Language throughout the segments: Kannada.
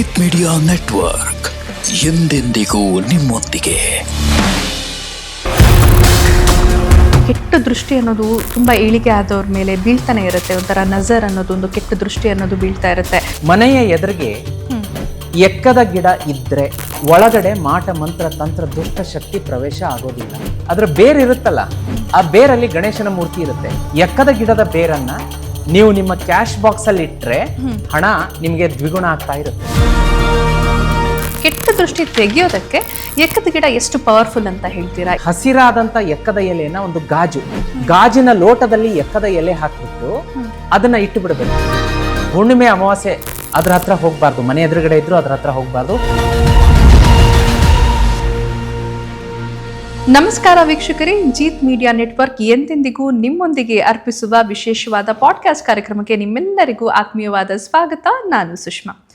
ಜೀತ್ ಮೀಡಿಯಾ ನೆಟ್ವರ್ಕ್ ಎಂದೆಂದಿಗೂ ನಿಮ್ಮೊಂದಿಗೆ. ಕೆಟ್ಟ ದೃಷ್ಟಿ ಅನ್ನೋದು ತುಂಬ ಇಳಿಕೆ ಆದವ್ರ ಮೇಲೆ ಬೀಳ್ತಾನೆ ಇರುತ್ತೆ. ಒಂಥರ ನಜರ್ ಅನ್ನೋದು ಒಂದು ಕೆಟ್ಟ ದೃಷ್ಟಿ ಅನ್ನೋದು ಬೀಳ್ತಾ ಇರುತ್ತೆ. ಮನೆಯ ಎದುರಿಗೆ ಎಕ್ಕದ ಗಿಡ ಇದ್ರೆ ಒಳಗಡೆ ಮಾಟ ಮಂತ್ರ ತಂತ್ರ ದುಷ್ಟ ಶಕ್ತಿ ಪ್ರವೇಶ ಆಗೋದಿಲ್ಲ. ಅದ್ರ ಬೇರ್ ಇರುತ್ತಲ್ಲ ಆ ಬೇರಲ್ಲಿ ಗಣೇಶನ ಮೂರ್ತಿ ಇರುತ್ತೆ. ಎಕ್ಕದ ಗಿಡದ ಬೇರನ್ನ ನೀವು ನಿಮ್ಮ ಕ್ಯಾಶ್ ಬಾಕ್ಸ್ ಅಲ್ಲಿ ಇಟ್ರೆ ಹಣ ನಿಮಗೆ ದ್ವಿಗುಣ ಆಗ್ತಾ ಇರುತ್ತೆ. ಕೆಟ್ಟ ದೃಷ್ಟಿ ತೆಗೆಯೋದಕ್ಕೆ ಎಕ್ಕದ ಗಿಡ ಎಷ್ಟು ಪವರ್ಫುಲ್ ಅಂತ ಹೇಳ್ತೀರಾ? ಹಸಿರಾದಂತ ಎಕ್ಕದ ಎಲೆನ ಒಂದು ಗಾಜು. ಗಾಜಿನ ಲೋಟದಲ್ಲಿ ಎಕ್ಕದ ಎಲೆ ಹಾಕಿಬಿಟ್ಟು ಅದನ್ನ ಇಟ್ಟು ಬಿಡಬೇಕು ಹುಣ್ಣಿಮೆ ಅಮಾವಾಸ್ಯೆ ಅದ್ರ ಹತ್ರ ಹೋಗ್ಬಾರ್ದು. ಮನೆ ಎದುರುಗಡೆ ಇದ್ರು ಅದ್ರ ಹತ್ರ ಹೋಗ್ಬಾರ್ದು. ನಮಸ್ಕಾರ ವೀಕ್ಷಕರೇ, ಜೀತ್ ಮೀಡಿಯಾ ನೆಟ್ವರ್ಕ್ ಎಂದೆಂದಿಗೂ ನಿಮ್ಮೊಂದಿಗೆ ಅರ್ಪಿಸುವ ವಿಶೇಷವಾದ ಪಾಡ್ಕಾಸ್ಟ್ ಕಾರ್ಯಕ್ರಮಕ್ಕೆ ನಿಮ್ಮೆಲ್ಲರಿಗೂ ಆತ್ಮೀಯವಾದ ಸ್ವಾಗತ. ನಾನು ಸುಷ್ಮಾ.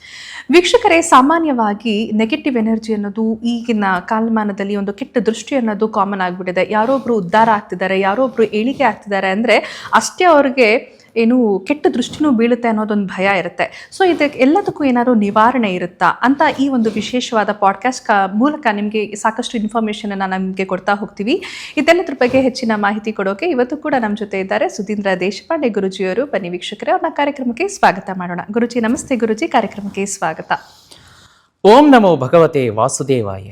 ವೀಕ್ಷಕರೇ, ಸಾಮಾನ್ಯವಾಗಿ ನೆಗೆಟಿವ್ ಎನರ್ಜಿ ಅನ್ನೋದು ಈಗಿನ ಕಾಲಮಾನದಲ್ಲಿ ಒಂದು ಕೆಟ್ಟ ದೃಷ್ಟಿ ಅನ್ನೋದು ಕಾಮನ್ ಆಗಿಬಿಟ್ಟಿದೆ. ಯಾರೊಬ್ಬರು ಉದ್ಧಾರ ಆಗ್ತಿದ್ದಾರೆ ಯಾರೊಬ್ಬರು ಏಳಿಗೆ ಆಗ್ತಿದ್ದಾರೆ ಅಂದರೆ ಅಷ್ಟೇ ಅವ್ರಿಗೆ ಏನು ಕೆಟ್ಟ ದೃಷ್ಟಿನೂ ಬೀಳುತ್ತೆ ಅನ್ನೋದೊಂದು ಭಯ ಇರುತ್ತೆ. ಸೊ ಇದಕ್ಕೆ ಎಲ್ಲದಕ್ಕೂ ಏನಾದ್ರು ನಿವಾರಣೆ ಇರುತ್ತಾ? ಅಂತ ಈ ಒಂದು ವಿಶೇಷವಾದ ಪಾಡ್ಕಾಸ್ಟ್ ಮೂಲಕ ನಿಮಗೆ ಸಾಕಷ್ಟು ಇನ್ಫಾರ್ಮೇಷನನ್ನು ನಮಗೆ ಕೊಡ್ತಾ ಹೋಗ್ತೀವಿ. ಇದೆಲ್ಲದ್ರ ಬಗ್ಗೆ ಹೆಚ್ಚಿನ ಮಾಹಿತಿ ಕೊಡೋಕೆ ಇವತ್ತು ಕೂಡ ನಮ್ಮ ಜೊತೆ ಇದ್ದಾರೆ ಸುಧೀಂದ್ರ ದೇಶಪಾಂಡೆ ಗುರುಜಿಯವರು. ಬನ್ನಿ ವೀಕ್ಷಕರೇ ಅವ್ರನ್ನ ಕಾರ್ಯಕ್ರಮಕ್ಕೆ ಸ್ವಾಗತ ಮಾಡೋಣ. ಗುರುಜಿ, ನಮಸ್ತೆ ಗುರುಜಿ. ಕಾರ್ಯಕ್ರಮಕ್ಕೆ ಸ್ವಾಗತ. ಓಂ ನಮೋ ಭಗವತೆ ವಾಸುದೇವಾಯ.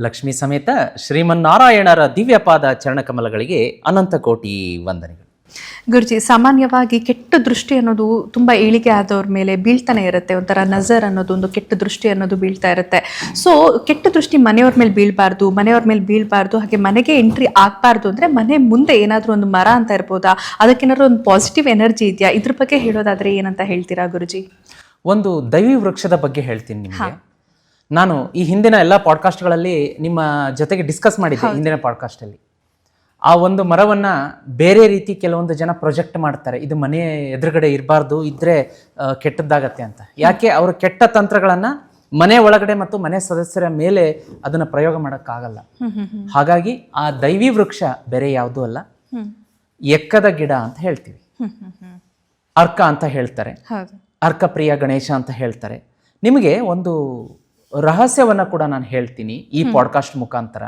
ಲಕ್ಷ್ಮೀ ಸಮೇತ ಶ್ರೀಮನ್ನಾರಾಯಣರ ದಿವ್ಯಪಾದ ಚರಣಕಮಲಗಳಿಗೆ ಅನಂತ ಕೋಟಿ ವಂದನೆಗಳು. ಗುರುಜಿ ಸಾಮಾನ್ಯವಾಗಿ ಕೆಟ್ಟ ದೃಷ್ಟಿ ಅನ್ನೋದು ತುಂಬ ಏಳಿಗೆ ಆದವ್ರ ಮೇಲೆ ಬೀಳ್ತಾನೆ ಇರುತ್ತೆ ಒಂಥರ ನಜರ್ ಅನ್ನೋದು ಒಂದು ಕೆಟ್ಟ ದೃಷ್ಟಿ ಅನ್ನೋದು ಬೀಳ್ತಾ ಇರುತ್ತೆ. ಸೊ ಕೆಟ್ಟ ದೃಷ್ಟಿ ಮನೆಯವ್ರ ಮೇಲೆ ಬೀಳಬಾರ್ದು ಮನೆಯವ್ರ ಮೇಲೆ ಬೀಳಬಾರ್ದು ಹಾಗೆ ಮನೆಗೆ ಎಂಟ್ರಿ ಆಗಬಾರ್ದು ಅಂದರೆ ಮನೆ ಮುಂದೆ ಏನಾದರೂ ಒಂದು ಮರ ಅಂತ ಇರ್ಬೋದಾ? ಅದಕ್ಕೇನಾದ್ರು ಒಂದು ಪಾಸಿಟಿವ್ ಎನರ್ಜಿ ಇದೆಯಾ? ಇದ್ರ ಬಗ್ಗೆ ಹೇಳೋದಾದ್ರೆ ಏನಂತ ಹೇಳ್ತೀರಾ ಗುರುಜಿ? ಒಂದು ದೈವಿ ವೃಕ್ಷದ ಬಗ್ಗೆ ಹೇಳ್ತೀನಿ ನಿಮಗೆ. ನಾನು ಈ ಹಿಂದಿನ ಎಲ್ಲ ಪಾಡ್ಕಾಸ್ಟ್ಗಳಲ್ಲಿ ನಿಮ್ಮ ಜೊತೆಗೆ ಡಿಸ್ಕಸ್ ಮಾಡಿದ್ದೆ ಹಿಂದಿನ ಪಾಡ್ಕಾಸ್ಟಲ್ಲಿ ಆ ಒಂದು ಮರವನ್ನ ಬೇರೆ ರೀತಿ ಕೆಲವೊಂದು ಜನ ಪ್ರೊಜೆಕ್ಟ್ ಮಾಡ್ತಾರೆ. ಇದು ಮನೆ ಎದುರುಗಡೆ ಇರಬಾರ್ದು ಇದ್ರೆ ಕೆಟ್ಟದ್ದಾಗತ್ತೆ ಅಂತ. ಯಾಕೆ? ಅವರು ಕೆಟ್ಟ ತಂತ್ರಗಳನ್ನ ಮನೆ ಒಳಗಡೆ ಮತ್ತು ಮನೆ ಸದಸ್ಯರ ಮೇಲೆ ಅದನ್ನು ಪ್ರಯೋಗ ಮಾಡೋಕ್ಕಾಗಲ್ಲ. ಹಾಗಾಗಿ ಆ ದೈವಿ ವೃಕ್ಷ ಬೇರೆ ಯಾವುದೂ ಅಲ್ಲ. ಎಕ್ಕದ ಗಿಡ ಅಂತ ಹೇಳ್ತೀವಿ. ಅರ್ಕ ಅಂತ ಹೇಳ್ತಾರೆ. ಅರ್ಕ ಪ್ರಿಯ ಗಣೇಶ ಅಂತ ಹೇಳ್ತಾರೆ. ನಿಮಗೆ ಒಂದು ರಹಸ್ಯವನ್ನು ಕೂಡ ನಾನು ಹೇಳ್ತೀನಿ ಈ ಪಾಡ್ಕಾಸ್ಟ್ ಮುಖಾಂತರ.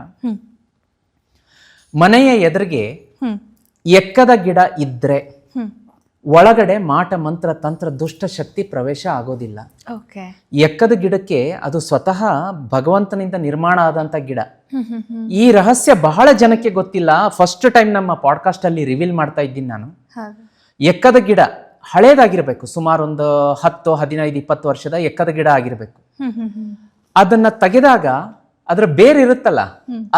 ಮನೆಯ ಎದುರಿಗೆ ಎಕ್ಕದ ಗಿಡ ಇದ್ರೆ ಒಳಗಡೆ ಮಾಟ ಮಂತ್ರ ತಂತ್ರ ದುಷ್ಟ ಶಕ್ತಿ ಪ್ರವೇಶ ಆಗೋದಿಲ್ಲ. ಓಕೆ. ಎಕ್ಕದ ಗಿಡಕ್ಕೆ ಅದು ಸ್ವತಃ ಭಗವಂತನಿಂದ ನಿರ್ಮಾಣ ಆದಂತ ಗಿಡ. ಈ ರಹಸ್ಯ ಬಹಳ ಜನಕ್ಕೆ ಗೊತ್ತಿಲ್ಲ. ಫಸ್ಟ್ ಟೈಮ್ ನಮ್ಮ ಪಾಡ್ಕಾಸ್ಟ್ ಅಲ್ಲಿ ರಿವೀಲ್ ಮಾಡ್ತಾ ಇದ್ದೀನಿ ನಾನು. ಎಕ್ಕದ ಗಿಡ ಹಳೇದಾಗಿರ್ಬೇಕು. ಸುಮಾರು ಒಂದು ಹತ್ತು ಹದಿನೈದು ಇಪ್ಪತ್ತು ವರ್ಷದ ಎಕ್ಕದ ಗಿಡ ಆಗಿರ್ಬೇಕು. ಅದನ್ನ ತೆಗೆದಾಗ ಅದರ ಬೇರ್ ಇರುತ್ತಲ್ಲ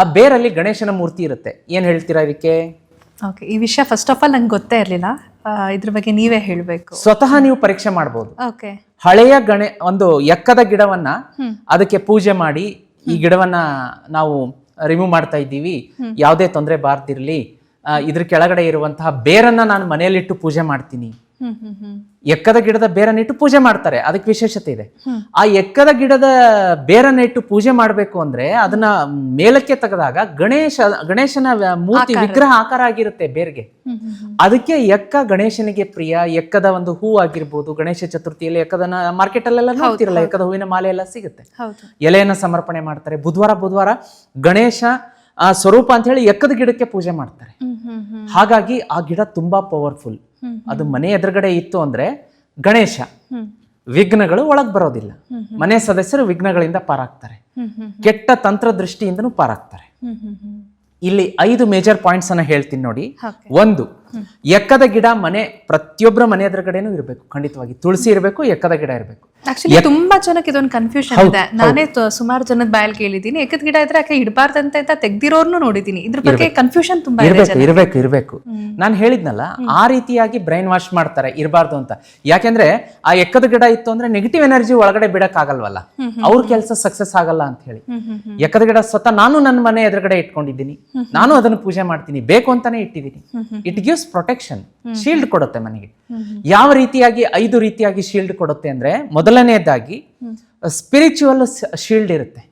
ಆ ಬೇರಲ್ಲಿ ಗಣೇಶನ ಮೂರ್ತಿ ಇರುತ್ತೆ. ಏನ್ ಹೇಳ್ತೀರಾ ಇದಕ್ಕೆ? ಓಕೆ ಈ ವಿಷಯ ಫಸ್ಟ್ ಆಫ್ ಆಲ್ ನಂಗೆ ಗೊತ್ತೇ ಇರಲಿಲ್ಲ. ಇದ್ರ ಬಗ್ಗೆ ನೀವೇ ಹೇಳಬೇಕು. ಸ್ವತಃ ನೀವು ಪರೀಕ್ಷೆ ಮಾಡಬಹುದು ಓಕೆ ಹಳೆಯ ಗಣೆ ಒಂದು ಎಕ್ಕದ ಗಿಡವನ್ನ ಅದಕ್ಕೆ ಪೂಜೆ ಮಾಡಿ ಈ ಗಿಡವನ್ನ ನಾವು ರಿಮೂವ್ ಮಾಡ್ತಾ ಇದ್ದೀವಿ. ಯಾವುದೇ ತೊಂದರೆ ಬಾರ್ದಿರ್ಲಿ. ಇದ್ರ ಕೆಳಗಡೆ ಇರುವಂತಹ ಬೇರನ್ನ ನಾನು ಮನೆಯಲ್ಲಿಟ್ಟು ಪೂಜೆ ಮಾಡ್ತೀನಿ. ಎಕ್ಕದ ಗಿಡದ ಬೇರನ್ನಿಟ್ಟು ಪೂಜೆ ಮಾಡ್ತಾರೆ. ಅದಕ್ಕೆ ವಿಶೇಷತೆ ಇದೆ. ಆ ಎಕ್ಕದ ಗಿಡದ ಬೇರನ್ನ ಇಟ್ಟು ಪೂಜೆ ಮಾಡಬೇಕು ಅಂದ್ರೆ ಅದನ್ನ ಮೇಲಕ್ಕೆ ತೆಗೆದಾಗ ಗಣೇಶ ಗಣೇಶನ ಮೂರ್ತಿ ವಿಗ್ರಹ ಆಕಾರ ಆಗಿರುತ್ತೆ ಬೇರ್ಗೆ. ಅದಕ್ಕೆ ಎಕ್ಕ ಗಣೇಶನಿಗೆ ಪ್ರಿಯ ಎಕ್ಕದ ಒಂದು ಹೂ ಆಗಿರ್ಬೋದು ಗಣೇಶ ಚತುರ್ಥಿಯಲ್ಲಿ ಎಕ್ಕದನ್ನ ಮಾರ್ಕೆಟ್ ಅಲ್ಲೆಲ್ಲ ನೋಡ್ತಿರಲ್ಲ ಎಕ್ಕದ ಹೂವಿನ ಮಾಲೆ ಎಲ್ಲ ಸಿಗುತ್ತೆ. ಎಲೆಯನ್ನ ಸಮರ್ಪಣೆ ಮಾಡ್ತಾರೆ. ಬುಧವಾರ ಬುಧವಾರ ಗಣೇಶ ಆ ಸ್ವರೂಪ ಅಂತ ಹೇಳಿ ಎಕ್ಕದ ಗಿಡಕ್ಕೆ ಪೂಜೆ ಮಾಡ್ತಾರೆ. ಹಾಗಾಗಿ ಆ ಗಿಡ ತುಂಬಾ ಪವರ್ಫುಲ್ ಅದು ಮನೆ ಎದುರುಗಡೆ ಇತ್ತು ಅಂದ್ರೆ ಗಣೇಶ. ವಿಘ್ನಗಳು ಒಳಗೆ ಬರೋದಿಲ್ಲ. ಮನೆ ಸದಸ್ಯರು ವಿಘ್ನಗಳಿಂದ ಪಾರಾಗ್ತಾರೆ. ಕೆಟ್ಟ ತಂತ್ರ ದೃಷ್ಟಿಯಿಂದನೂ ಪಾರಾಗ್ತಾರೆ ಇಲ್ಲಿ ಐದು ಮೇಜರ್ ಪಾಯಿಂಟ್ಸ್ ಅನ್ನ ಹೇಳ್ತೀನಿ ನೋಡಿ. ಒಂದು ಎಕ್ಕದ ಗಿಡ ಮನೆ ಪ್ರತಿಯೊಬ್ಬರ ಮನೆ ಎದುರುಗಡೆನೂ ಇರಬೇಕು. ಖಂಡಿತವಾಗಿ. ತುಳಸಿ ಇರಬೇಕು ಎಕ್ಕದ ಗಿಡ ಇರಬೇಕು. ಆಕ್ಚುಲಿ ತುಂಬಾ ಜನಕ್ಕೆ ಇದೊಂದು ಕನ್ಫ್ಯೂಷನ್ ಇದೆ. ನಾನೇ ಸುಮಾರು ಜನದ ಬಾಯಲ್ಲಿ ಕೇಳಿದ್ದೀನಿ. ಎಕ್ಕದ ಗಿಡ ಇದ್ರೆ ಯಾಕೆ ಇಡಬಾರ್ದಂತ ಅಂತ ತೆಗ್ದಿರೋರ್ನು ನೋಡಿದೀನಿ ಇದ್ರ ಬಗ್ಗೆ ಕನ್ಫ್ಯೂಷನ್ ತುಂಬಾ ಇರಬೇಕು ಇರಬೇಕು ಇರಬೇಕು. ಇರ್ಬೇಕು ನಾನು ಹೇಳಿದ್ನಲ್ಲ ಆ ರೀತಿಯಾಗಿ ಬ್ರೈನ್ ವಾಶ್ ಮಾಡ್ತಾರೆ ಇರಬಾರ್ದು ಅಂತ. ಯಾಕೆಂದ್ರೆ ಆ ಎಕ್ಕದ ಗಿಡ ಇತ್ತು ಅಂದ್ರೆ ನೆಗೆಟಿವ್ ಎನರ್ಜಿ ಒಳಗಡೆ ಬಿಡಕ್ ಆಗಲ್ವಲ್ಲ ಅವ್ರ ಕೆಲಸ ಸಕ್ಸಸ್ ಆಗಲ್ಲ ಅಂತ ಹೇಳಿ. ಎಕ್ಕದ ಗಿಡ ಸ್ವತಃ ನಾನು ನನ್ನ ಮನೆ ಎದುರುಗಡೆ ಇಟ್ಕೊಂಡಿದ್ದೀನಿ. ನಾನು ಅದನ್ನು ಪೂಜೆ ಮಾಡ್ತೀನಿ. ಬೇಕು ಅಂತಾನೆ ಇಟ್ಟಿದ್ದೀನಿ. ಇಟ್ ಗಿವ್ಸ್ ಪ್ರೊಟೆಕ್ಷನ್ ಶೀಲ್ಡ್ ಕೊಡುತ್ತೆ ಮನೆಗೆ. ಯಾವ ರೀತಿಯಾಗಿ ಐದು ರೀತಿಯಾಗಿ ಶೀಲ್ಡ್ ಕೊಡುತ್ತೆ ಅಂದ್ರೆ ಮೊದಲನೆಯದಾಗಿ ಸ್ಪಿರಿಚುವಲ್ ಶೀಲ್ಡ್ ಇರುತ್ತೆ.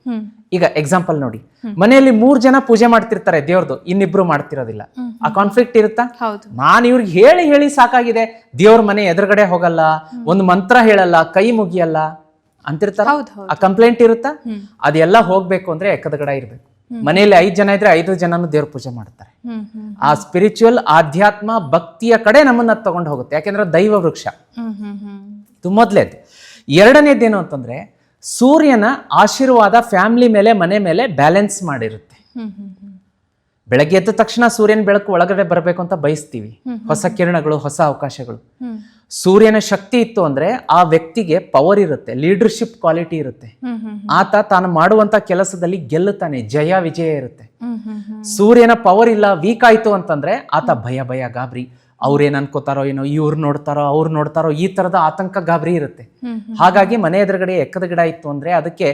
ಈಗ ಎಕ್ಸಾಂಪಲ್ ನೋಡಿ. ಮನೆಯಲ್ಲಿ ಮೂರ್ ಜನ ಪೂಜೆ ಮಾಡ್ತಿರ್ತಾರೆ ದೇವ್ರದು ಇನ್ನಿಬ್ರು ಮಾಡ್ತಿರೋದಿಲ್ಲ. ಆ ಕಾನ್ಫ್ಲಿಕ್ಟ್ ಇರುತ್ತಾ? ನಾನ್ ಇವ್ರಿಗೆ ಹೇಳಿ ಹೇಳಿ ಸಾಕಾಗಿದೆ ದೇವ್ರ ಮನೆ ಎದುರುಗಡೆ ಹೋಗಲ್ಲ ಒಂದು ಮಂತ್ರ ಹೇಳಲ್ಲ ಕೈ ಮುಗಿಯಲ್ಲ ಅಂತಿರ್ತಾರ. ಆ ಕಂಪ್ಲೇಂಟ್ ಇರುತ್ತಾ? ಅದೆಲ್ಲ ಹೋಗ್ಬೇಕು ಅಂದ್ರೆ ಎಕ್ಕದಗಡ ಇರ್ಬೇಕು. ಮನೆಯಲ್ಲಿ ಐದು ಜನ ಇದ್ರೆ ಐದು ಜನನು ದೇವ್ರ ಪೂಜೆ ಮಾಡ್ತಾರೆ. ಆ ಸ್ಪಿರಿಚುವಲ್ ಆಧ್ಯಾತ್ಮ ಭಕ್ತಿಯ ಕಡೆ ನಮ್ಮನ್ನ ತಗೊಂಡು ಹೋಗುತ್ತೆ. ಯಾಕೆಂದ್ರೆ ದೈವ ವೃಕ್ಷ. ಇದು ಮೊದಲೇದು. ಎರಡನೇದೇನು ಅಂತಂದ್ರೆ ಸೂರ್ಯನ ಆಶೀರ್ವಾದ ಫ್ಯಾಮಿಲಿ ಮೇಲೆ ಮನೆ ಮೇಲೆ ಬ್ಯಾಲೆನ್ಸ್ ಮಾಡಿರುತ್ತೆ. ಬೆಳಗ್ಗೆ ಎದ್ದ ತಕ್ಷಣ ಸೂರ್ಯನ ಬೆಳಕು ಒಳಗಡೆ ಬರಬೇಕು ಅಂತ ಬಯಸ್ತೀವಿ. ಹೊಸ ಕಿರಣಗಳು ಹೊಸ ಅವಕಾಶಗಳು. ಸೂರ್ಯನ ಶಕ್ತಿ ಇತ್ತು ಅಂದ್ರೆ ಆ ವ್ಯಕ್ತಿಗೆ ಪವರ್ ಇರುತ್ತೆ ಲೀಡರ್ಶಿಪ್ ಕ್ವಾಲಿಟಿ ಇರುತ್ತೆ. ಆತ ತಾನು ಮಾಡುವಂತ ಕೆಲಸದಲ್ಲಿ ಗೆಲ್ಲುತ್ತಾನೆ ಜಯ ವಿಜಯ ಇರುತ್ತೆ. ಸೂರ್ಯನ ಪವರ್ ಇಲ್ಲ ವೀಕ್ ಆಯ್ತು ಅಂತಂದ್ರೆ ಆತ ಭಯ ಭಯ ಗಾಬರಿ. ಅವ್ರೇನ್ ಅನ್ಕೋತಾರೋ ಏನೋ ಇವ್ರು ನೋಡ್ತಾರೋ ಅವ್ರು ನೋಡ್ತಾರೋ ಈ ತರದ ಆತಂಕ ಗಾಬರಿ ಇರುತ್ತೆ. ಹಾಗಾಗಿ ಮನೆ ಎದುರುಗಡೆ ಎಕ್ಕದ ಗಿಡ ಇತ್ತು ಅಂದ್ರೆ ಅದಕ್ಕೆ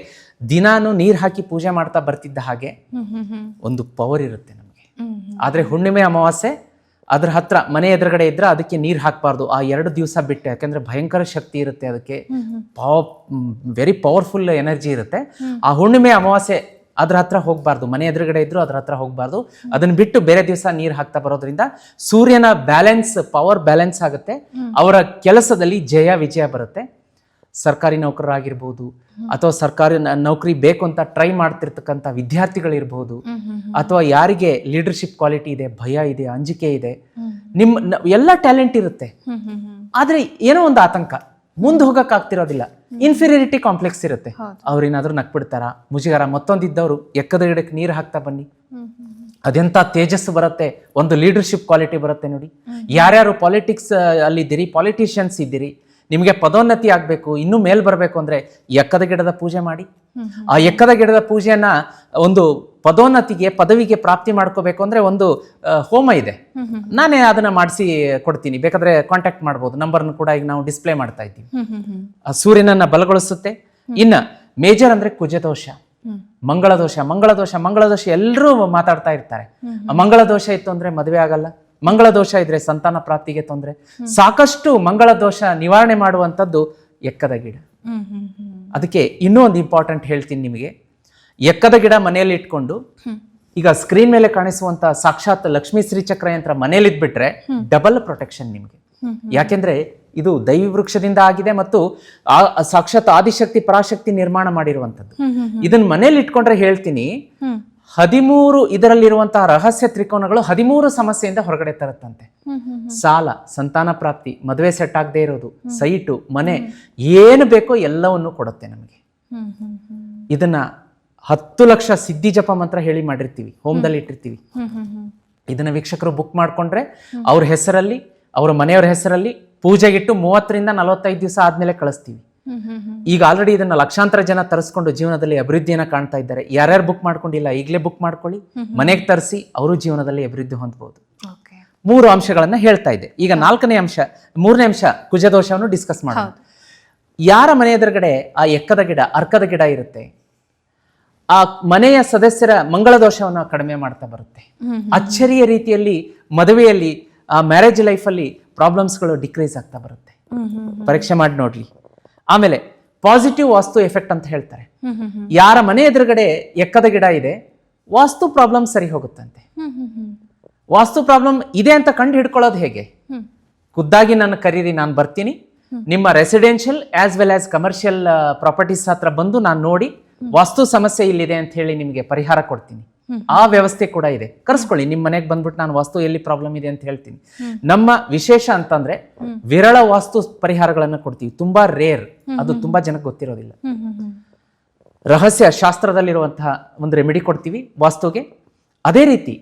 ದಿನಾನು ನೀರ್ ಹಾಕಿ ಪೂಜೆ ಮಾಡ್ತಾ ಬರ್ತಿದ್ದ ಹಾಗೆ ಒಂದು ಪವರ್ ಇರುತ್ತೆ ಆದ್ರೆ ಹುಣ್ಣಿಮೆ ಅಮಾವಾಸ್ಯೆ ಅದ್ರ ಹತ್ರ ಮನೆ ಎದುರುಗಡೆ ಇದ್ರೆ ಅದಕ್ಕೆ ನೀರ್ ಹಾಕಬಾರ್ದು. ಆ ಎರಡು ದಿವಸ ಬಿಟ್ಟು ಯಾಕಂದ್ರೆ ಭಯಂಕರ ಶಕ್ತಿ ಇರುತ್ತೆ ಅದಕ್ಕೆ. ವೆರಿ ಪವರ್ಫುಲ್ ಎನರ್ಜಿ ಇರುತ್ತೆ. ಆ ಹುಣ್ಣಿಮೆ ಅಮಾವಾಸ್ಯೆ ಅದ್ರ ಹತ್ರ ಹೋಗ್ಬಾರ್ದು. ಮನೆ ಎದುರುಗಡೆ ಇದ್ರು ಅದ್ರ ಹತ್ರ ಹೋಗ್ಬಾರ್ದು. ಅದನ್ನ ಬಿಟ್ಟು ಬೇರೆ ದಿವಸ ನೀರ್ ಹಾಕ್ತಾ ಬರೋದ್ರಿಂದ ಸೂರ್ಯನ ಬ್ಯಾಲೆನ್ಸ್ ಪವರ್ ಬ್ಯಾಲೆನ್ಸ್ ಆಗುತ್ತೆ. ಅವರ ಕೆಲಸದಲ್ಲಿ ಜಯ ವಿಜಯ ಬರುತ್ತೆ. ಸರ್ಕಾರಿ ನೌಕರರಾಗಿರ್ಬೋದು ಅಥವಾ ಸರ್ಕಾರಿ ನೌಕರಿ ಬೇಕು ಅಂತ ಟ್ರೈ ಮಾಡ್ತಿರ್ತಕ್ಕಂಥ ವಿದ್ಯಾರ್ಥಿಗಳಿರ್ಬೋದು ಅಥವಾ ಯಾರಿಗೆ ಲೀಡರ್ಶಿಪ್ ಕ್ವಾಲಿಟಿ ಇದೆ ಭಯ ಇದೆ ಅಂಜಿಕೆ ಇದೆ ನಿಮ್ಮ ಎಲ್ಲ ಟ್ಯಾಲೆಂಟ್ ಇರುತ್ತೆ. ಆದ್ರೆ ಏನೋ ಒಂದು ಆತಂಕ. ಮುಂದೆ ಹೋಗಕ್ಕೆ ಆಗ್ತಿರೋದಿಲ್ಲ ಇನ್ಫೀರಿಯರಿಟಿ ಕಾಂಪ್ಲೆಕ್ಸ್ ಇರುತ್ತೆ. ಅವ್ರೇನಾದ್ರೂ ನಕ್ಬಿಡ್ತಾರ? ಮುಜುಗರ ಮತ್ತೊಂದಿದ್ದವರು ಎಕ್ಕದ ಗಿಡಕ್ಕೆ ನೀರು ಹಾಕ್ತಾ ಬನ್ನಿ. ಅದೆಂತ ತೇಜಸ್ಸು ಬರುತ್ತೆ? ಒಂದು ಲೀಡರ್ಶಿಪ್ ಕ್ವಾಲಿಟಿ ಬರುತ್ತೆ ನೋಡಿ. ಯಾರ್ಯಾರು ಪಾಲಿಟಿಕ್ಸ್ ಅಲ್ಲಿದ್ದೀರಿ ಪಾಲಿಟಿಷಿಯನ್ಸ್ ಇದ್ದೀರಿ ನಿಮಗೆ ಪದೋನ್ನತಿ ಆಗಬೇಕು ಇನ್ನೂ ಮೇಲ್ ಬರಬೇಕು ಅಂದ್ರೆ ಎಕ್ಕದ ಗಿಡದ ಪೂಜೆ ಮಾಡಿ. ಆ ಎಕ್ಕದ ಗಿಡದ ಪೂಜೆಯನ್ನ ಒಂದು ಪದೋನ್ನತಿಗೆ ಪದವಿಗೆ ಪ್ರಾಪ್ತಿ ಮಾಡ್ಕೋಬೇಕು ಅಂದ್ರೆ ಒಂದು ಹೋಮ ಇದೆ. ನಾನೇ ಅದನ್ನ ಮಾಡಿಸಿ ಕೊಡ್ತೀನಿ. ಬೇಕಾದ್ರೆ ಕಾಂಟ್ಯಾಕ್ಟ್ ಮಾಡ್ಬೋದು. ನಂಬರ್ನ ಕೂಡ ಈಗ ನಾವು ಡಿಸ್ಪ್ಲೇ ಮಾಡ್ತಾ ಇದ್ದೀವಿ. ಆ ಸೂರ್ಯನನ್ನ ಬಲಗೊಳಿಸುತ್ತೆ. ಇನ್ನ ಮೇಜರ್ ಅಂದ್ರೆ ಕುಜದೋಷ. ಮಂಗಳ ದೋಷ ಮಂಗಳ ದೋಷ ಮಂಗಳ ದೋಷ ಎಲ್ಲರೂ ಮಾತಾಡ್ತಾ ಇರ್ತಾರೆ. ಆ ಮಂಗಳ ದೋಷ ಇತ್ತು ಅಂದ್ರೆ ಮದುವೆ ಆಗಲ್ಲ. ಮಂಗಳ ದೋಷ ಇದ್ರೆ ಸಂತಾನ ಪ್ರಾಪ್ತಿಗೆ ತೊಂದ್ರೆ. ಸಾಕಷ್ಟು ಮಂಗಳ ದೋಷ ನಿವಾರಣೆ ಮಾಡುವಂಥದ್ದು ಎಕ್ಕದ ಗಿಡ. ಅದಕ್ಕೆ ಇನ್ನೂ ಒಂದು ಇಂಪಾರ್ಟೆಂಟ್ ಹೇಳ್ತೀನಿ ನಿಮಗೆ. ಎಕ್ಕದ ಗಿಡ ಮನೆಯಲ್ಲಿ ಇಟ್ಕೊಂಡು ಈಗ ಸ್ಕ್ರೀನ್ ಮೇಲೆ ಕಾಣಿಸುವಂತ ಸಾಕ್ಷಾತ್ ಲಕ್ಷ್ಮೀ ಶ್ರೀಚಕ್ರ ಯಂತ್ರ ಮನೇಲಿ ಇದ್ಬಿಟ್ರೆ ಡಬಲ್ ಪ್ರೊಟೆಕ್ಷನ್ ನಿಮಗೆ. ಯಾಕೆಂದ್ರೆ ಇದು ದೈವಿ ವೃಕ್ಷದಿಂದ ಆಗಿದೆ ಮತ್ತು ಆ ಸಾಕ್ಷಾತ್ ಆದಿಶಕ್ತಿ ಪರಾಶಕ್ತಿ ನಿರ್ಮಾಣ ಮಾಡಿರುವಂತದ್ದು ಇದನ್ನ ಮನೇಲಿ ಇಟ್ಕೊಂಡ್ರೆ ಹೇಳ್ತೀನಿ ಹದಿಮೂರು ಇದರಲ್ಲಿರುವಂತಹ ರಹಸ್ಯ ತ್ರಿಕೋನಗಳು ಹದಿಮೂರು ಸಮಸ್ಯೆಯಿಂದ ಹೊರಗಡೆ ತರುತ್ತಂತೆ. ಸಾಲ ಸಂತಾನ ಪ್ರಾಪ್ತಿ ಮದುವೆ ಸೆಟ್ ಆಗದೆ ಇರೋದು ಸೈಟು ಮನೆ ಏನು ಬೇಕೋ ಎಲ್ಲವನ್ನು ಕೊಡುತ್ತೆ ನಮಗೆ. ಇದನ್ನ ಹತ್ತು ಲಕ್ಷ ಸಿದ್ಧಿ ಜಪ ಮಂತ್ರ ಹೇಳಿ ಮಾಡಿರ್ತೀವಿ ಹೋಮ್ದಲ್ಲಿ ಇಟ್ಟಿರ್ತೀವಿ. ಇದನ್ನ ವೀಕ್ಷಕರು ಬುಕ್ ಮಾಡ್ಕೊಂಡ್ರೆ ಅವ್ರ ಹೆಸರಲ್ಲಿ ಅವರ ಮನೆಯವರ ಹೆಸರಲ್ಲಿ ಪೂಜೆಗಿಟ್ಟು ಮೂವತ್ತರಿಂದ ನಲವತ್ತೈದು ದಿವಸ ಆದ್ಮೇಲೆ ಕಳಿಸ್ತೀವಿ. ಈಗ ಆಲ್ರೆಡಿ ಇದನ್ನ ಲಕ್ಷಾಂತರ ಜನ ತರಿಸ್ಕೊಂಡು ಜೀವನದಲ್ಲಿ ಅಭಿವೃದ್ಧಿಯನ್ನ ಕಾಣ್ತಾ ಇದ್ದಾರೆ. ಯಾರ್ಯಾರು ಬುಕ್ ಮಾಡ್ಕೊಂಡಿಲ್ಲ ಈಗಲೇ ಬುಕ್ ಮಾಡ್ಕೊಳ್ಳಿ. ಮನೆಗೆ ತರಿಸಿ ಅವರು ಜೀವನದಲ್ಲಿ ಅಭಿವೃದ್ಧಿ ಹೊಂದಬಹುದು ಮೂರು ಅಂಶಗಳನ್ನ ಹೇಳ್ತಾ ಇದೆ ಈಗ ನಾಲ್ಕನೇ ಅಂಶ ಮೂರನೇ ಅಂಶ ಕುಜದೋಷವನ್ನು ಡಿಸ್ಕಸ್ ಮಾಡೋಣ. ಯಾರ ಮನೆ ಎದುರುಗಡೆ ಆ ಎಕ್ಕದ ಗಿಡ ಅರ್ಕದ ಗಿಡ ಇರುತ್ತೆ? ಆ ಮನೆಯ ಸದಸ್ಯರ ಮಂಗಳ ದೋಷವನ್ನು ಕಡಿಮೆ ಮಾಡ್ತಾ ಬರುತ್ತೆ. ಅಚ್ಚರಿಯ ರೀತಿಯಲ್ಲಿ ಮದುವೆಯಲ್ಲಿ ಆ ಮ್ಯಾರೇಜ್ ಲೈಫಲ್ಲಿ ಪ್ರಾಬ್ಲಮ್ಸ್ಗಳು ಡಿಕ್ರೀಸ್ ಆಗ್ತಾ ಬರುತ್ತೆ. ಪರೀಕ್ಷೆ ಮಾಡಿ ನೋಡ್ಲಿ. ಆಮೇಲೆ ಪಾಸಿಟಿವ್ ವಾಸ್ತು ಎಫೆಕ್ಟ್ ಅಂತ ಹೇಳ್ತಾರೆ. ಯಾರ ಮನೆ ಎದುರುಗಡೆ ಎಕ್ಕದ ಗಿಡ ಇದೆ, ವಾಸ್ತು ಪ್ರಾಬ್ಲಮ್ ಸರಿ ಹೋಗುತ್ತಂತೆ. ವಾಸ್ತು ಪ್ರಾಬ್ಲಮ್ ಇದೆ ಅಂತ ಕಂಡು ಹಿಡ್ಕೊಳ್ಳೋದು ಹೇಗೆ? ಖುದ್ದಾಗಿ ನನ್ನ ಕರೀರಿ ನಾನು ಬರ್ತೀನಿ. ನಿಮ್ಮ residential as well as commercial properties ಹತ್ರ ಬಂದು ನಾನು ನೋಡಿ, ವಾಸ್ತು ಸಮಸ್ಯೆ ಇಲ್ಲಿದೆ ಅಂತ ಹೇಳಿ ನಿಮಗೆ ಪರಿಹಾರ ಕೊಡ್ತೀನಿ. ಆ ವ್ಯವಸ್ಥೆ ಕೂಡ ಇದೆ. ಕರ್ಸ್ಕೊಳ್ಳಿ ನಿಮ್ಮ ಮನೆಗೆ ಬಂದ್ಬಿಟ್ಟು ನಾನು ವಾಸ್ತು ಎಲ್ಲಿ ಪ್ರಾಬ್ಲಮ್ ಇದೆ ಅಂತ ಹೇಳ್ತೀನಿ. ನಮ್ಮ ವಿಶೇಷ ಅಂತಂದ್ರೆ ವಿರಳ ವಾಸ್ತು ಪರಿಹಾರಗಳನ್ನ ಕೊಡ್ತೀವಿ. ತುಂಬಾ ರೇರ್ ಅದು ತುಂಬಾ ಜನಕ್ಕೆ ಗೊತ್ತಿರೋದಿಲ್ಲ. ರಹಸ್ಯ ಶಾಸ್ತ್ರದಲ್ಲಿರುವಂತಹ ಒಂದು ರೆಮಿಡಿ ಕೊಡ್ತೀವಿ ವಾಸ್ತುಗೆ. ಅದೇ ರೀತಿ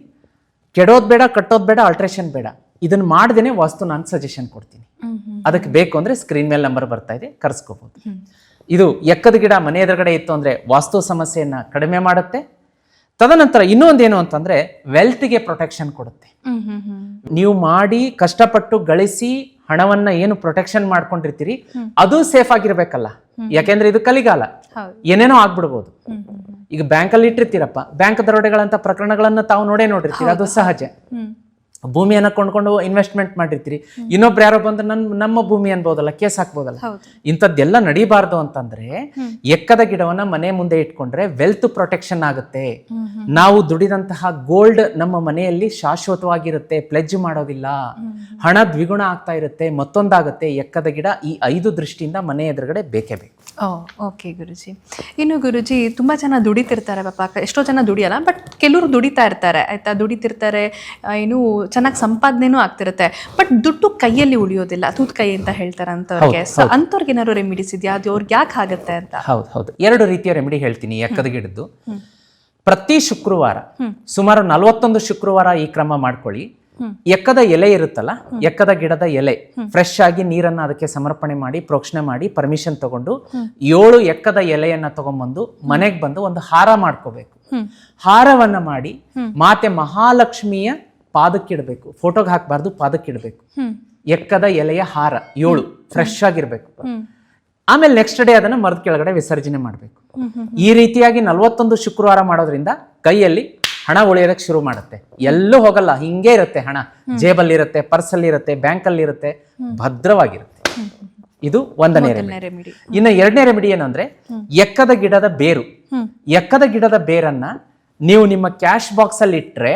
ಕೆಡೋದ್ ಬೇಡ ಕಟ್ಟೋದ್ ಬೇಡ ಆಲ್ಟ್ರೇಷನ್ ಬೇಡ. ಇದನ್ನ ಮಾಡ್ದೇನೆ ವಾಸ್ತು ನಾನು ಸಜೆಷನ್ ಕೊಡ್ತೀನಿ. ಅದಕ್ಕೆ ಬೇಕು ಅಂದ್ರೆ ಸ್ಕ್ರೀನ್ ಮೇಲೆ ನಂಬರ್ ಬರ್ತಾ ಇದೆ ಕರ್ಸ್ಕೋಬಹುದು ಇದು ಎಕ್ಕದ ಗಿಡ ಮನೆ ಎದುರುಗಡೆ ಇತ್ತು ಅಂದ್ರೆ ವಾಸ್ತು ಸಮಸ್ಯೆಯನ್ನ ಕಡಿಮೆ ಮಾಡುತ್ತೆ ತದನಂತರ ಇನ್ನೊಂದೇನು ಅಂತಂದ್ರೆ ವೆಲ್ತ್ಗೆ ಪ್ರೊಟೆಕ್ಷನ್ ಕೊಡುತ್ತೆ. ನೀವು ಮಾಡಿ ಕಷ್ಟಪಟ್ಟು ಗಳಿಸಿ ಹಣವನ್ನ ಏನು ಪ್ರೊಟೆಕ್ಷನ್ ಮಾಡ್ಕೊಂಡಿರ್ತೀರಿ ಅದು ಸೇಫ್ ಆಗಿರ್ಬೇಕಲ್ಲ. ಯಾಕೆಂದ್ರೆ ಇದು ಕಲಿಗಾಲ. ಏನೇನೋ ಆಗ್ಬಿಡ್ಬೋದು. ಈಗ ಬ್ಯಾಂಕಲ್ಲಿ ಇಟ್ಟಿರ್ತೀರಪ್ಪ ಬ್ಯಾಂಕ್ ದರೋಡೆಗಳಂತ ಪ್ರಕರಣಗಳನ್ನ ತಾವು ನೋಡೇ ನೋಡಿರ್ತೀರಿ. ಅದು ಸಹಜ. ಭೂಮಿಯನ್ನ ಕೊಂಡ್ಕೊಂಡು ಇನ್ವೆಸ್ಟ್ಮೆಂಟ್ ಮಾಡಿರ್ತೀರಿ. ಇನ್ನೊಬ್ರು ಯಾರೋ ಬಂದ್ರೆ ನನ್ ನಮ್ಮ ಭೂಮಿ ಅನ್ಬೋದಲ್ಲ ಕೇಸ್ ಹಾಕ್ಬೋದಲ್ಲ. ಇಂಥದ್ದೆಲ್ಲ ನಡಿಬಾರ್ದು ಅಂತಂದ್ರೆ ಎಕ್ಕದ ಗಿಡವನ್ನ ಮನೆ ಮುಂದೆ ಇಟ್ಕೊಂಡ್ರೆ ವೆಲ್ತ್ ಪ್ರೊಟೆಕ್ಷನ್ ಆಗುತ್ತೆ. ನಾವು ದುಡಿದಂತಹ ಗೋಲ್ಡ್ ನಮ್ಮ ಮನೆಯಲ್ಲಿ ಶಾಶ್ವತವಾಗಿರುತ್ತೆ ಪ್ಲೆಜ್ ಮಾಡೋದಿಲ್ಲ. ಹಣ ದ್ವಿಗುಣ ಆಗ್ತಾ ಇರುತ್ತೆ ಮತ್ತೊಂದಾಗುತ್ತೆ. ಎಕ್ಕದ ಗಿಡ ಈ ಐದು ದೃಷ್ಟಿಯಿಂದ ಮನೆ ಎದುರುಗಡೆ ಬೇಕೇ ಬೇಕು. ಓಕೆ ಗುರುಜಿ. ಇನ್ನು ಗುರುಜಿ ತುಂಬಾ ಜನ ದುಡಿತಿರ್ತಾರೆ ಪಾಪ ಎಷ್ಟೋ ಜನ ದುಡಿಯಲ್ಲ ಬಟ್ ಕೆಲವರು ದುಡಿತಾ ಇರ್ತಾರೆ ಆಯ್ತಾ? ದುಡಿತಿರ್ತಾರೆ ಏನು ಚೆನ್ನಾಗಿ ಸಂಪಾದನೆನೂ ಆಗ್ತಿರುತ್ತೆ. ಬಟ್ ದುಡ್ಡು ಕೈಯಲ್ಲಿ ಉಳಿಯೋದಿಲ್ಲ. ತೂತ್ ಕೈ ಅಂತ ಹೇಳ್ತಾರೆ ಅಂತವ್ರಿಗೆ ಸೊ ಅಂಥವ್ರಿಗೆ ಏನಾದ್ರು ರೆಮಿಡೀಸ್ ಇದೆಯಾ? ಅದು ಅವ್ರಿಗೆ ಯಾಕೆ ಆಗುತ್ತೆ ಅಂತ? ಹೌದು ಹೌದು. ಎರಡು ರೀತಿಯ ರೆಮಿಡಿ ಹೇಳ್ತೀನಿ ಎಕ್ಕದ ಗಿಡದ್ದು ಪ್ರತಿ ಶುಕ್ರವಾರ ಸುಮಾರು ನಲವತ್ತೊಂದು ಶುಕ್ರವಾರ ಈ ಕ್ರಮ ಮಾಡ್ಕೊಳ್ಳಿ. ಎಕ್ಕದ ಎಲೆ ಇರುತ್ತಲ್ಲ ಎಕ್ಕದ ಗಿಡದ ಎಲೆ ಫ್ರೆಶ್ ಆಗಿ ನೀರನ್ನ ಅದಕ್ಕೆ ಸಮರ್ಪಣೆ ಮಾಡಿ ಪ್ರೋಕ್ಷಣೆ ಮಾಡಿ ಪರ್ಮಿಷನ್ ತಗೊಂಡು ಏಳು ಎಕ್ಕದ ಎಲೆಯನ್ನ ತಗೊಂಡ್ಬಂದು ಮನೆಗೆ ಬಂದು ಒಂದು ಹಾರ ಮಾಡ್ಕೋಬೇಕು. ಹಾರವನ್ನ ಮಾಡಿ ಮಾತೆ ಮಹಾಲಕ್ಷ್ಮಿಯ ಪಾದಕ್ಕಿಡಬೇಕು ಫೋಟೋಗೆ ಹಾಕಬಾರ್ದು ಪಾದಕ್ಕಿಡಬೇಕು ಎಕ್ಕದ ಎಲೆಯ ಹಾರ ಏಳು ಫ್ರೆಶ್ ಆಗಿರ್ಬೇಕು. ಆಮೇಲೆ ನೆಕ್ಸ್ಟ್ ಡೇ ಅದನ್ನ ಮರದ ಕೆಳಗಡೆ ವಿಸರ್ಜನೆ ಮಾಡಬೇಕು. ಈ ರೀತಿಯಾಗಿ ನಲವತ್ತೊಂದು ಶುಕ್ರವಾರ ಮಾಡೋದ್ರಿಂದ ಕೈಯಲ್ಲಿ ಹಣ ಉಳಿಯೋದಕ್ಕೆ ಶುರು ಮಾಡುತ್ತೆ. ಎಲ್ಲೂ ಹೋಗಲ್ಲ ಹಿಂಗೆ ಇರುತ್ತೆ ಹಣ. ಜೇಬಲ್ಲಿ ಇರುತ್ತೆ ಪರ್ಸಲ್ಲಿ ಇರುತ್ತೆ ಬ್ಯಾಂಕಲ್ಲಿ ಇರುತ್ತೆ ಭದ್ರವಾಗಿರುತ್ತೆ ಇದು ಒಂದನೇ ರೆಮಿಡಿ ರೆಮಿಡಿ ಇನ್ನು ಎರಡನೇ ರೆಮಿಡಿ ಏನಂದ್ರೆ ಎಕ್ಕದ ಗಿಡದ ಬೇರು. ಎಕ್ಕದ ಗಿಡದ ಬೇರನ್ನ ನೀವು ನಿಮ್ಮ ಕ್ಯಾಶ್ ಬಾಕ್ಸ್ ಅಲ್ಲಿ ಇಟ್ರೆ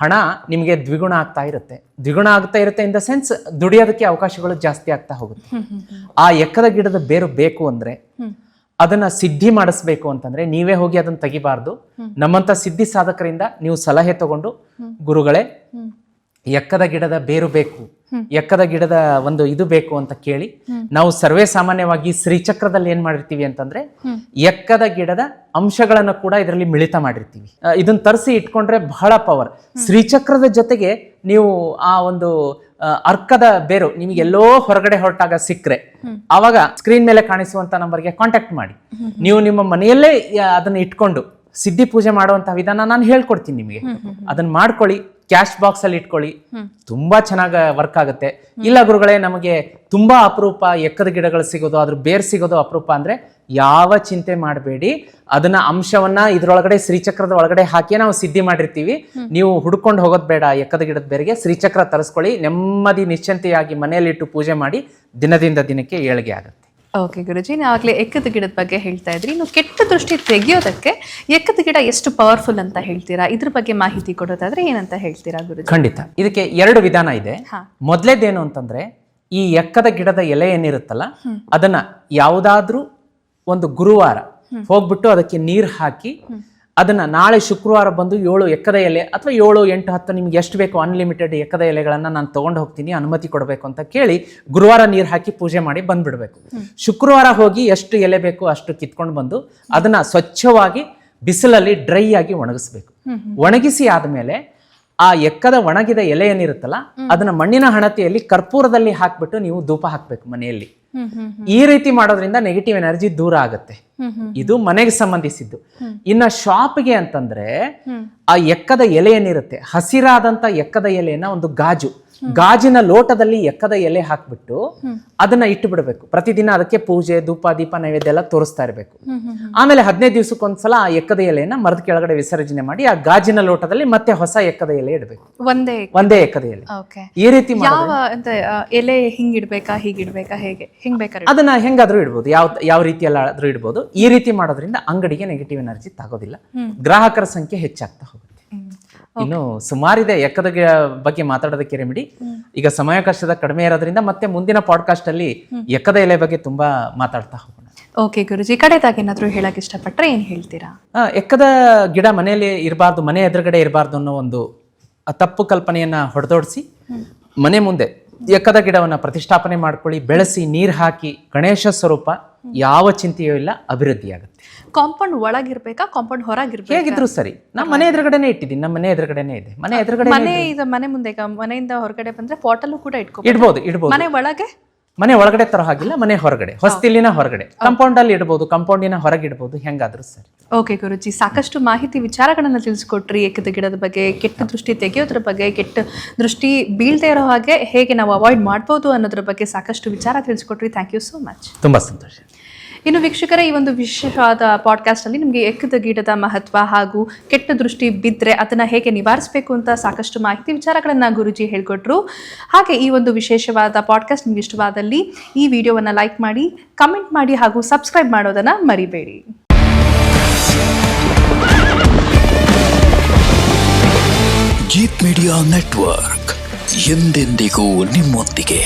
ಹಣ ನಿಮಗೆ ದ್ವಿಗುಣ ಆಗ್ತಾ ಇರುತ್ತೆ. ದ್ವಿಗುಣ ಆಗ್ತಾ ಇರುತ್ತೆ ಇನ್ ದ ಸೆನ್ಸ್ ದುಡಿಯೋದಕ್ಕೆ ಅವಕಾಶಗಳು ಜಾಸ್ತಿ ಆಗ್ತಾ ಹೋಗುತ್ತೆ. ಆ ಎಕ್ಕದ ಗಿಡದ ಬೇರು ಬೇಕು ಅಂದ್ರೆ ಅದನ್ನ ಸಿದ್ಧಿ ಮಾಡಿಸ್ಬೇಕು ಅಂತಂದ್ರೆ ನೀವೇ ಹೋಗಿ ಅದನ್ನ ತೆಗಿಬಾರ್ದು. ನಮ್ಮಂತ ಸಿದ್ಧಿ ಸಾಧಕರಿಂದ ನೀವು ಸಲಹೆ ತಗೊಂಡು ಗುರುಗಳೇ ಎಕ್ಕದ ಗಿಡದ ಬೇರು ಬೇಕು. ಎಕ್ಕದ ಗಿಡದ ಒಂದು ಇದು ಬೇಕು ಅಂತ ಕೇಳಿ ನಾವು ಸರ್ವೇ ಸಾಮಾನ್ಯವಾಗಿ ಶ್ರೀಚಕ್ರದಲ್ಲಿ ಏನ್ ಮಾಡಿರ್ತೀವಿ ಅಂತಂದ್ರೆ ಎಕ್ಕದ ಗಿಡದ ಅಂಶಗಳನ್ನ ಕೂಡ ಇದರಲ್ಲಿ ಮಿಳಿತ ಮಾಡಿರ್ತೀವಿ. ಇದನ್ನ ತರಿಸಿ ಇಟ್ಕೊಂಡ್ರೆ ಬಹಳ ಪವರ್ ಶ್ರೀಚಕ್ರದ ಜೊತೆಗೆ ನೀವು ಆ ಒಂದು ಅರ್ಕದ ಬೇರು ನಿಮಗೆ ಎಲ್ಲೋ ಹೊರಗಡೆ ಹೊರಟಾಗ ಸಿಕ್ಕರೆ ಅವಾಗ ಸ್ಕ್ರೀನ್ ಮೇಲೆ ಕಾಣಿಸುವಂತ ನಂಬರ್ಗೆ ಕಾಂಟ್ಯಾಕ್ಟ್ ಮಾಡಿ. ನೀವು ನಿಮ್ಮ ಮನೆಯಲ್ಲೇ ಅದನ್ನ ಇಟ್ಕೊಂಡು ಸಿದ್ಧಿ ಪೂಜೆ ಮಾಡುವಂತಹ ವಿಧಾನ ನಾನು ಹೇಳ್ಕೊಡ್ತೀನಿ ನಿಮಗೆ. ಅದನ್ನ ಮಾಡ್ಕೊಳ್ಳಿ. ಕ್ಯಾಶ್ ಬಾಕ್ಸ್ ಅಲ್ಲಿ ಇಟ್ಕೊಳ್ಳಿ ತುಂಬಾ ಚೆನ್ನಾಗಿ ವರ್ಕ್ ಆಗುತ್ತೆ. ಇಲ್ಲ ಗುರುಗಳೇ ನಮಗೆ ತುಂಬಾ ಅಪರೂಪ ಎಕ್ಕದ ಗಿಡಗಳು ಸಿಗೋದು ಅದ್ರ ಬೇರ್ ಸಿಗೋದು ಅಪರೂಪ ಅಂದ್ರೆ ಯಾವ ಚಿಂತೆ ಮಾಡಬೇಡಿ. ಅದನ್ನ ಅಂಶವನ್ನ ಇದ್ರೊಳಗಡೆ ಶ್ರೀಚಕ್ರದ ಒಳಗಡೆ ಹಾಕಿ ನಾವು ಸಿದ್ಧಿ ಮಾಡಿರ್ತೀವಿ. ನೀವು ಹುಡ್ಕೊಂಡು ಹೋಗೋದು ಬೇಡ ಎಕ್ಕದ ಗಿಡದ ಬೇರೆಗೆ ಶ್ರೀಚಕ್ರ ತರಿಸ್ಕೊಳ್ಳಿ. ನೆಮ್ಮದಿ ನಿಶ್ಚಿಂತೆಯಾಗಿ ಮನೆಯಲ್ಲಿಟ್ಟು ಪೂಜೆ ಮಾಡಿ ದಿನದಿಂದ ದಿನಕ್ಕೆ ಏಳಿಗೆ ಆಗುತ್ತೆ. ಓಕೆ ಗುರುಜಿ ನಾವಾಗಲೇ ಎಕ್ಕದ ಗಿಡದ ಬಗ್ಗೆ ಹೇಳ್ತಾ ಇದ್ರಿ. ಇನ್ನು ಕೆಟ್ಟ ದೃಷ್ಟಿ ತೆಗೆಯೋದಕ್ಕೆ ಎಕ್ಕದ ಗಿಡ ಎಷ್ಟು ಪವರ್ಫುಲ್ ಅಂತ ಹೇಳ್ತೀರಾ? ಇದ್ರ ಬಗ್ಗೆ ಮಾಹಿತಿ ಕೊಡೋದಾದ್ರೆ ಏನಂತ ಹೇಳ್ತೀರಾ ಗುರುಜಿ ಖಂಡಿತ. ಇದಕ್ಕೆ ಎರಡು ವಿಧಾನ ಇದೆ. ಮೊದಲೇದೇನು ಅಂತಂದ್ರೆ ಈ ಎಕ್ಕದ ಗಿಡದ ಎಲೆ ಏನಿರುತ್ತಲ್ಲ ಅದನ್ನ ಯಾವುದಾದ್ರೂ ಒಂದು ಗುರುವಾರ ಹೋಗ್ಬಿಟ್ಟು ಅದಕ್ಕೆ ನೀರು ಹಾಕಿ ಅದನ್ನ ನಾಳೆ ಶುಕ್ರವಾರ ಬಂದು ಏಳು ಎಕ್ಕದ ಎಲೆ ಅಥವಾ ಏಳು ಎಂಟು ಹತ್ತು ನಿಮ್ಗೆ ಎಷ್ಟು ಬೇಕು ಅನ್ಲಿಮಿಟೆಡ್ ಎಕ್ಕದ ಎಲೆಗಳನ್ನ ನಾನು ತಗೊಂಡು ಹೋಗ್ತೀನಿ ಅನುಮತಿ ಕೊಡಬೇಕು ಅಂತ ಕೇಳಿ ಗುರುವಾರ ನೀರು ಹಾಕಿ ಪೂಜೆ ಮಾಡಿ ಬಂದ್ಬಿಡ್ಬೇಕು. ಶುಕ್ರವಾರ ಹೋಗಿ ಎಷ್ಟು ಎಲೆ ಬೇಕು ಅಷ್ಟು ಕಿತ್ಕೊಂಡು ಬಂದು ಅದನ್ನ ಸ್ವಚ್ಛವಾಗಿ ಬಿಸಿಲಲ್ಲಿ ಡ್ರೈ ಆಗಿ ಒಣಗಿಸ್ಬೇಕು. ಒಣಗಿಸಿ ಆದ್ಮೇಲೆ ಆ ಎಕ್ಕದ ಒಣಗಿದ ಎಲೆ ಏನಿರುತ್ತಲ್ಲ ಅದನ್ನ ಮಣ್ಣಿನ ಹಣತೆಯಲ್ಲಿ ಕರ್ಪೂರದಲ್ಲಿ ಹಾಕ್ಬಿಟ್ಟು ನೀವು ಧೂಪ ಹಾಕ್ಬೇಕು ಮನೆಯಲ್ಲಿ. ಈ ರೀತಿ ಮಾಡೋದ್ರಿಂದ ನೆಗೆಟಿವ್ ಎನರ್ಜಿ ದೂರ ಆಗುತ್ತೆ. ಇದು ಮನೆಗೆ ಸಂಬಂಧಿಸಿದ್ದು. ಇನ್ನ ಶಾಪ್ಗೆ ಅಂತಂದ್ರೆ ಆ ಎಕ್ಕದ ಎಲೆ ಏನಿರುತ್ತೆ ಹಸಿರಾದಂತ ಎಕ್ಕದ ಎಲೆಯನ್ನ ಒಂದು ಗಾಜು. ಗಾಜಿನ ಲೋಟದಲ್ಲಿ ಎಕ್ಕದ ಎಲೆ ಹಾಕ್ಬಿಟ್ಟು ಅದನ್ನ ಇಟ್ಟು ಬಿಡಬೇಕು ಪ್ರತಿದಿನ ಅದಕ್ಕೆ ಪೂಜೆ ಧೂಪ ದೀಪ ನೈವೇದ್ಯ ಎಲ್ಲ ತೋರಿಸ್ತಾ ಇರಬೇಕು. ಆಮೇಲೆ ಹದಿನೈದು ದಿವಸಕ್ಕೊಂದ್ಸಲ ಆ ಎಕ್ಕದ ಎಲೆಯನ್ನ ಮರದ ಕೆಳಗಡೆ ವಿಸರ್ಜನೆ ಮಾಡಿ ಆ ಗಾಜಿನ ಲೋಟದಲ್ಲಿ ಮತ್ತೆ ಹೊಸ ಎಕ್ಕದ ಎಲೆ ಇಡಬೇಕು. ಒಂದೇ ಒಂದೇ ಎಕ್ಕದ ಎಲೆ. ಈ ರೀತಿ ಮಾಡಿ ಯಾವ ಎಲೆ ಹಿಂಗಿಡ್ಬೇಕಾ ಹೀಗಿಡ್ಬೇಕಾ ಹೇಗೆ ಹಿಂಗ್? ಬೇಕಾದ್ರೆ ಅದನ್ನ ಹೆಂಗಾದ್ರೂ ಇಡ್ಬೋದು. ಯಾವ ಯಾವ ರೀತಿಯಲ್ಲಾದ್ರೂ ಇಡ್ಬೋದು. ಈ ರೀತಿ ಮಾಡೋದ್ರಿಂದ ಅಂಗಡಿಗೆ ನೆಗೆಟಿವ್ ಎನರ್ಜಿ ತಗೋದಿಲ್ಲ. ಗ್ರಾಹಕರ ಸಂಖ್ಯೆ ಹೆಚ್ಚಾಗ್ತಾ ಹೋಗುತ್ತೆ. ಇನ್ನು ಸುಮಾರಿದೆ ಎಕ್ಕದ ಬಗ್ಗೆ ಮಾತಾಡೋದಕ್ಕೆ ರೆಮಿಡಿ ಈಗ ಸಮಯಾವಕಾಶದ ಕಡಿಮೆ ಇರೋದ್ರಿಂದ ಮತ್ತೆ ಮುಂದಿನ ಪಾಡ್ಕಾಸ್ಟ್ ಅಲ್ಲಿ ಎಕ್ಕದ ಎಲೆ ಬಗ್ಗೆ ತುಂಬಾ ಮಾತಾಡ್ತಾ ಹೋಗೋಣ. ಓಕೆ ಗುರುಜಿ. ಕಡೆದಾಗಿ ಏನಾದ್ರು ಹೇಳಕ್ ಇಷ್ಟಪಟ್ರೆ ಏನ್ ಹೇಳ್ತೀರಾ? ಎಕ್ಕದ ಗಿಡ ಮನೆಯಲ್ಲಿ ಇರಬಾರ್ದು ಮನೆ ಎದುರುಗಡೆ ಇರಬಾರ್ದು ಅನ್ನೋ ಒಂದು ತಪ್ಪು ಕಲ್ಪನೆಯನ್ನ ಹೊಡೆದೋಡಿಸಿ ಮನೆ ಮುಂದೆ ಎಕ್ಕದ ಗಿಡವನ್ನ ಪ್ರತಿಷ್ಠಾಪನೆ ಮಾಡ್ಕೊಳ್ಳಿ ಬೆಳೆಸಿ ನೀರು ಹಾಕಿ ಗಣೇಶ ಸ್ವರೂಪ ಯಾವ ಚಿಂತೆಯೂ ಇಲ್ಲ ಅಭಿವೃದ್ಧಿ ಆಗುತ್ತೆ ಕಾಂಪೌಂಡ್ ಒಳಗಿರ್ಬೇಕಾ ಕಾಂಪೌಂಡ್ ಹೊರಗಿರ್ಬೇಕು? ಹೇಗಿದ್ರು ಸರಿ. ನಮ್ಮ ಮನೆ ಎದುರುಗಡೆನೆ ಇಟ್ಟಿದ್ದೀನಿ ನಮ್ಮ ಮನೆ ಎದುರುಗಡೆನೆ ಇದೆ. ಮನೆ ಎದುರುಗಡೆ ಮನೆ ಇದು ಮನೆ ಮುಂದೆ ಈಗ ಮನೆಯಿಂದ ಹೊರಗಡೆ ಬಂದ್ರೆ ಪಾಟಲ್ಲೂ ಕೂಡ ಇಟ್ಕೋ ಇಡ್ಬೋದು ಇಡ್ಬೋದು. ಮನೆ ಒಳಗೆ? ಮನೆ ಒಳಗಡೆ ತರೋ ಹಾಗಿಲ್ಲ ಮನೆ ಹೊರಗಡೆ. ಹೊಸ್ತಿಲಿನ ಹೊರಗಡೆ. ಕಾಂಪೌಂಡ್ ಅಲ್ಲಿ ಇಡಬಹುದು ಕಾಂಪೌಂಡಿನ ಹೊರಗೆ ಇಡಬಹುದು ಹೆಂಗಾದ್ರೂ ಸರಿ. ಓಕೆ ಗುರುಜಿ ಸಾಕಷ್ಟು ಮಾಹಿತಿ ವಿಚಾರಗಳನ್ನ ತಿಳಿಸ್ಕೊಟ್ರಿ ಏಕದ ಗಿಡದ ಬಗ್ಗೆ ಕೆಟ್ಟ ದೃಷ್ಟಿ ತೆಗೆಯೋದ್ರ ಬಗ್ಗೆ ಕೆಟ್ಟ ದೃಷ್ಟಿ ಬೀಳ್ದೇ ಇರೋ ಹಾಗೆ ಹೇಗೆ ನಾವು ಅವಾಯ್ಡ್ ಮಾಡ್ಬೋದು ಅನ್ನೋದ್ರ ಬಗ್ಗೆ ಸಾಕಷ್ಟು ವಿಚಾರ ತಿಳಿಸ್ಕೊಟ್ರಿ. ಥ್ಯಾಂಕ್ ಯು ಸೋ ಮಚ್ ತುಂಬಾ ಸಂತೋಷ. ಇನ್ನು ವೀಕ್ಷಕರ, ಈ ಒಂದು ವಿಶೇಷವಾದ ಪಾಡ್ಕಾಸ್ಟ್ ಅಲ್ಲಿ ನಿಮಗೆ ಎಕ್ಕದ ಗೀಟದ ಮಹತ್ವ ಹಾಗೂ ಕೆಟ್ಟ ದೃಷ್ಟಿ ಬಿದ್ದರೆ ಅದನ್ನ ಹೇಗೆ ನಿವಾರಿಸಬೇಕು ಅಂತ ಸಾಕಷ್ಟು ಮಾಹಿತಿ ವಿಚಾರಗಳನ್ನ ಗುರುಜಿ ಹೇಳಿಕೊಟ್ರು. ಹಾಗೆ ಈ ಒಂದು ವಿಶೇಷವಾದ ಪಾಡ್ಕಾಸ್ಟ್ ನಿಮ್ಗೆ ಇಷ್ಟವಾದಲ್ಲಿ ಈ ವಿಡಿಯೋವನ್ನ ಲೈಕ್ ಮಾಡಿ ಕಮೆಂಟ್ ಮಾಡಿ ಹಾಗೂ ಸಬ್ಸ್ಕ್ರೈಬ್ ಮಾಡೋದನ್ನ ಮರಿಬೇಡಿ. ಗೀತ್ ಮೀಡಿಯಾ ನೆಟ್ವರ್ಕ್ ಎಂದೆಂದಿಗೂ ನಿಮ್ಮೊಂದಿಗೆ.